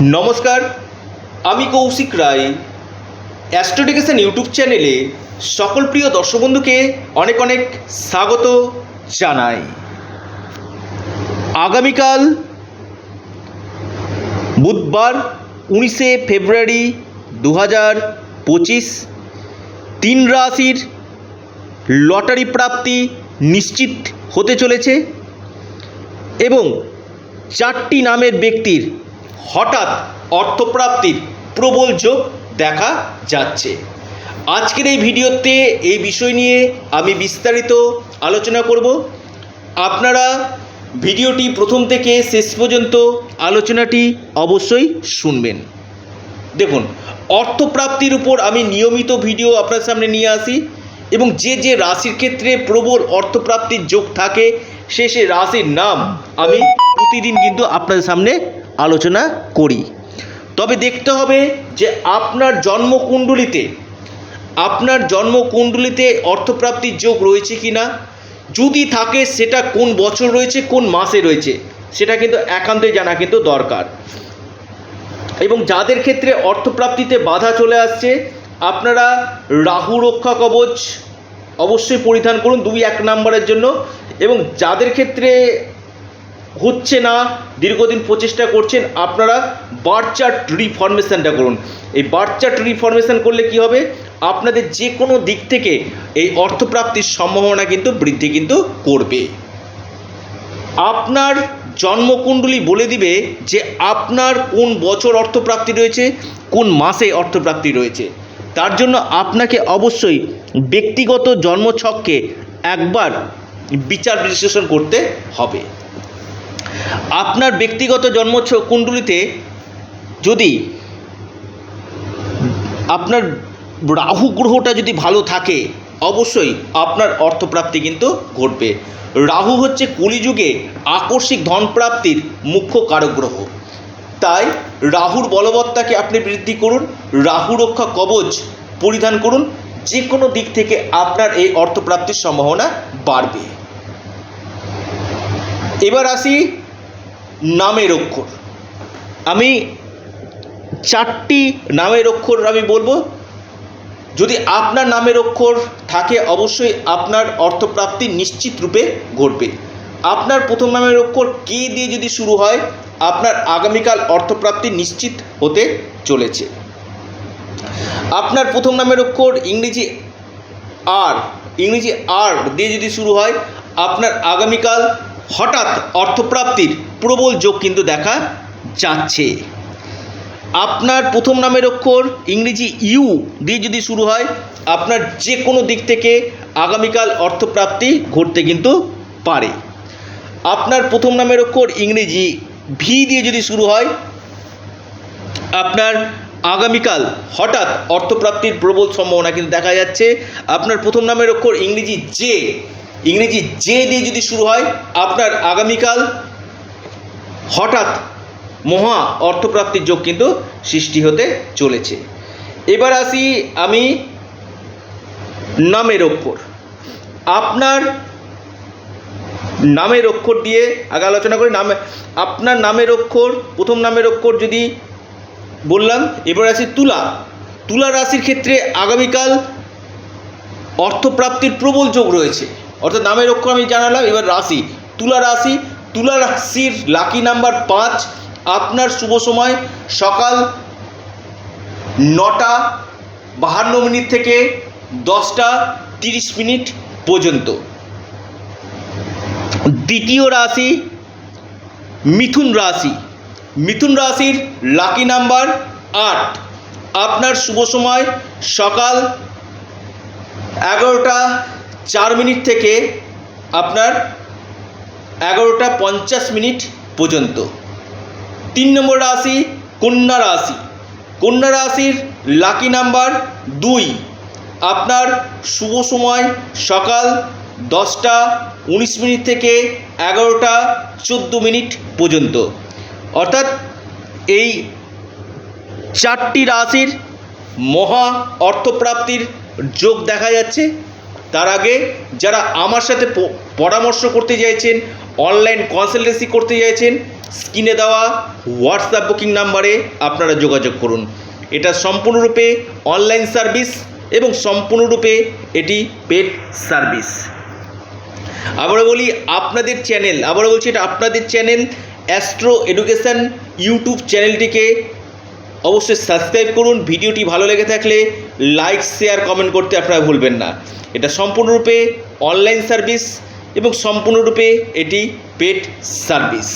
নমস্কার, আমি কৌশিক রায়। অ্যাস্ট্রোডিকেশন ইউটিউব চ্যানেলে সকল প্রিয় দর্শক বন্ধুকে অনেক অনেক স্বাগত জানাই। আগামীকাল বুধবার উনিশে ফেব্রুয়ারি দু হাজার পঁচিশ, তিন রাশির লটারি প্রাপ্তি নিশ্চিত হতে চলেছে এবং চারটি নামের ব্যক্তির হঠাৎ অর্থপ্রাপ্তির প্রবল যোগ দেখা যাচ্ছে। আজকের এই ভিডিওতে এই বিষয় নিয়ে আমি বিস্তারিত আলোচনা করব। আপনারা ভিডিওটি প্রথম থেকে শেষ পর্যন্ত আলোচনাটি অবশ্যই শুনবেন। দেখুন, অর্থপ্রাপ্তির উপর আমি নিয়মিত ভিডিও আপনার সামনে নিয়ে আসি এবং যে যে রাশির ক্ষেত্রে প্রবল অর্থপ্রাপ্তির যোগ থাকে, সে সে রাশির নাম আমি প্রতিদিন কিন্তু আপনাদের সামনে আলোচনা করি। তবে দেখতে হবে যে আপনার জন্মকুণ্ডলিতে আপনার জন্মকুণ্ডলিতে অর্থপ্রাপ্তির যোগ রয়েছে কি না যদি থাকে সেটা কোন বছর রয়েছে, কোন মাসে রয়েছে, সেটা কিন্তু একান্তই জানা কিন্তু দরকার। এবং যাদের ক্ষেত্রে অর্থপ্রাপ্তিতে বাধা চলে আসছে, আপনারা রাহু রক্ষা কবচ অবশ্যই পরিধান করুন দুই এক নম্বরের জন্য। এবং যাদের ক্ষেত্রে হচ্ছে না, দীর্ঘদিন প্রচেষ্টা করছেন, আপনারা বার্থ চার্ট রিফরমেশনটা করুন। এই বার্থ চার্ট রিফরমেশন করলে কি হবে? আপনাদের যে কোনো দিক থেকে এই অর্থপ্রাপ্তির সম্ভাবনা কিন্তু বৃদ্ধি কিন্তু করবে। আপনার জন্মকুণ্ডলী বলে দিবে যে আপনার কোন বছর অর্থপ্রাপ্তি রয়েছে, কোন মাসে অর্থপ্রাপ্তি রয়েছে। তার জন্য আপনাকে অবশ্যই ব্যক্তিগত জন্মছককে একবার বিচার বিশ্লেষণ করতে হবে। আপনার ব্যক্তিগত জন্ম কুণ্ডলিতে যদি আপনার রাহু গ্রহটা যদি ভালো থাকে, অবশ্যই আপনার অর্থপ্রাপ্তি কিন্তু ঘটবে। রাহু হচ্ছে কলিযুগে আকস্মিক ধনপ্রাপ্তির মুখ্য কারক গ্রহ তাই রাহুর বলবত্তাকে আপনি বৃদ্ধি করুন, রাহু রক্ষা কবচ পরিধান করুন যে কোনো দিক থেকে আপনার এই অর্থপ্রাপ্তির সম্ভাবনা বাড়বে। এবার আসি নামের অক্ষর। আমি চারটি নামের অক্ষর আমি বলব। যদি আপনার নামের অক্ষর থাকে, অবশ্যই আপনার অর্থপ্রাপ্তি নিশ্চিত রূপে ঘটবে। আপনার প্রথম নামের অক্ষর কে দিয়ে যদি শুরু হয়, আপনার আগামীকাল অর্থপ্রাপ্তি নিশ্চিত হতে চলেছে। আপনার প্রথম নামের অক্ষর ইংরেজি আর ইংরেজি আর দিয়ে যদি শুরু হয়, আপনার আগামীকাল হঠাৎ অর্থপ্রাপ্তির প্রবল যোগ কিন্তু দেখা যাচ্ছে। আপনার প্রথম নামের অক্ষর ইংরেজি ইউ দিয়ে যদি শুরু হয়, আপনার যে কোনো দিক থেকে আগামীকাল অর্থপ্রাপ্তি ঘটতে কিন্তু পারে। আপনার প্রথম নামের অক্ষর ইংরেজি ভি দিয়ে যদি শুরু হয়, আপনার আগামীকাল হঠাৎ অর্থপ্রাপ্তির প্রবল সম্ভাবনা কিন্তু দেখা যাচ্ছে। আপনার প্রথম নামের অক্ষর ইংরেজি জে ইংরেজি জে দিয়ে যদি শুরু হয়, আপনার আগামীকাল হঠাৎ মহা অর্থপ্রাপ্তির যোগ কিন্তু সৃষ্টি হতে চলেছে। এবার আসি আমি নামের অক্ষর। আপনার নামের অক্ষর দিয়ে আগে আলোচনা করি। নামে, আপনার নামের অক্ষর, প্রথম নামের অক্ষর যদি বললাম, এবার আসি তুলা। তুলা রাশির ক্ষেত্রে আগামীকাল অর্থপ্রাপ্তির প্রবল যোগ রয়েছে। অর্থাৎ নামের অক্ষর আমি জানালাম, এবার রাশি। তুলা রাশি, তুলা রাশির লাকি নাম্বার পাঁচ। আপনার শুভ সময়, সকাল নটা বাহান্ন মিনিট থেকে দশটা তিরিশ মিনিট পর্যন্ত। দ্বিতীয় রাশি, মিথুন রাশি। মিথুন রাশির লাকি নাম্বার আট। আপনার শুভ সময়, সকাল এগারোটা চার মিনিট থেকে আপনার এগারোটা পঞ্চাশ মিনিট পর্যন্ত। তিন নম্বর রাশি কন্যা রাশি। কন্যা রাশির লাকি নাম্বার দুই। আপনার শুভ সময় সকাল দশটা উনিশ মিনিট থেকে এগারোটা চোদ্দ মিনিট পর্যন্ত। অর্থাৎ এই চারটি রাশির মহা অর্থপ্রাপ্তির যোগ দেখা যাচ্ছে। তার আগে যারা আমার সাথে পরামর্শ করতে চাইছেন অনলাইন কনসালটেন্সি করতে চাইছেন, স্ক্রিনে দেওয়া হোয়াটসঅ্যাপ বুকিং নাম্বারে আপনারা যোগাযোগ করুন। এটা সম্পূর্ণরূপে অনলাইন সার্ভিস এবং সম্পূর্ণরূপে এটি পেড সার্ভিস আবারও বলি, আপনাদের চ্যানেল আবারও বলছি এটা আপনাদের চ্যানেল অ্যাস্ট্রো এডুকেশন ইউটিউব চ্যানেলটিকে অবশ্যই সাবস্ক্রাইব করুন, ভিডিওটি ভালো লেগে থাকলে লাইক শেয়ার কমেন্ট করতে আপনারা ভুলবেন না। এটা সম্পূর্ণরূপে অনলাইন সার্ভিস এবং সম্পূর্ণরূপে এটি পেড সার্ভিস